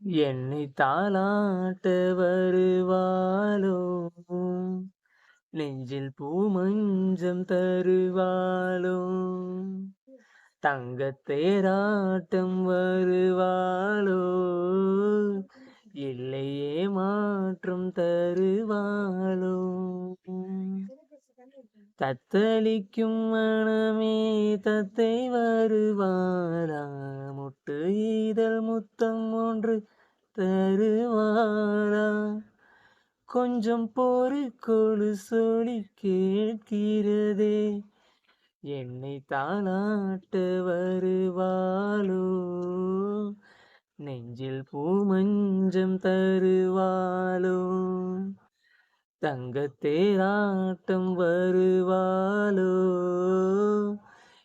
என்னை தாளாட்ட வருவாளோ? நெஞ்சில் பூமஞ்சம் தருவாளோ? தங்கத் தேராட்டம் வருவாளோ? இல்லையே மாற்றம் தருவாளோ? தத்தளிக்கும் மனமே தத்தை வருவாரா? முட்டு ஈதல் முத்தம் ஒன்று தருவாரா? கொஞ்சம் பொறு கொழு சொல்லி கேட்கிறதே என்னை தாளாட்ட வருவாளோ? நெஞ்சில் பூமஞ்சம் தருவாளோ? தங்கத்தேராட்டம் வருவாளோ?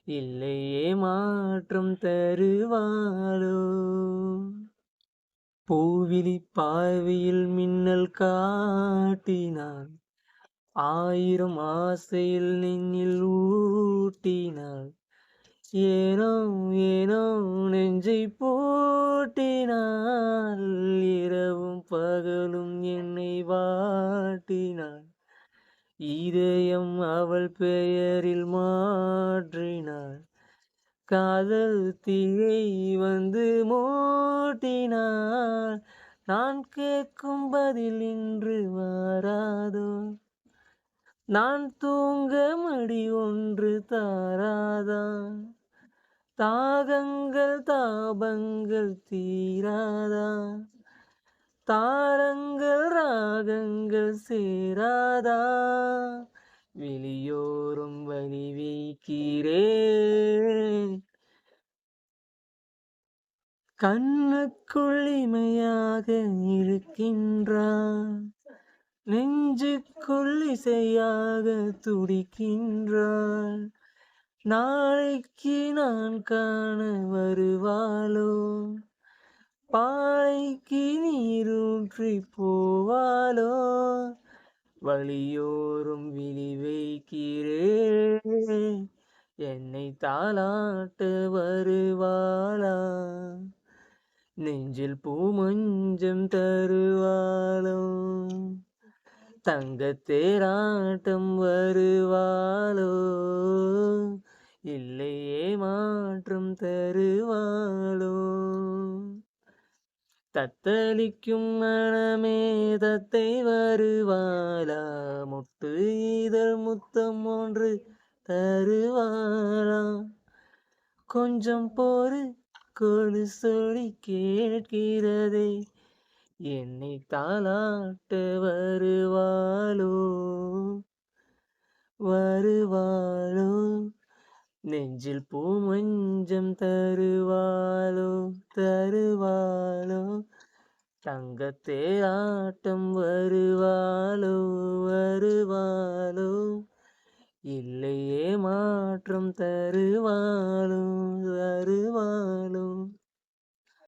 இல்லையே மாற்றம் தருவாளோ? பூவிழி பார்வையில் மின்னல் காட்டினாள். ஆயிரம் ஆசையில் நெஞ்சில் ஊட்டினாள். ஏனோ ஏனோ நெஞ்சை போட்டினாள். பகலும் என்னை வாட்டினாள். இதயம் அவள் பெயரில் மாற்றினாள். காதல் தீயை வந்து மோட்டினாள். நான் கேட்கும் பதில் இன்று வாராதோ நான் தூங்க மடி ஒன்று தாராதா? தாகங்கள் தாபங்கள் தீராதா? தாரங்கள் ராகங்கள் சேராதா? வெளியோரும் வழி வைக்கிறே. கண்ணுக்குள் இமையாக இருக்கின்றான். நெஞ்சுக்குள் இசையாக துடிக்கின்றாள் நாளைக்கு நான் காண வருவாளோ? பாலைக்கு நீரூற்றி போவாலோ வழியோரும் விழி வைக்கிறேன் என்னை தாளாட்டு வருவாளா? நெஞ்சில் பூமஞ்சம் தருவாளோ? தங்கத்தேராட்டம் வருவாளோ? இல்லையே மாற்றம் தருவாள்? தத்தளிக்கும் மனமே தத்தை வருவாளா? முட்டு இதழ் முத்தம் ஒன்று தருவாளா? கொஞ்சம் போரு கொடு சொல்லி கேட்கிறதே என்னை தாளாட்டு வருவாளோ? வருவாளோ? நெஞ்சில் பூ மஞ்சம் தருவாளோ தருவாளோ? தங்கத்தே ஆட்டம் வருவாளோ வருவாளோ? இல்லையே மாற்றம் தருவாளோ தருவாளோ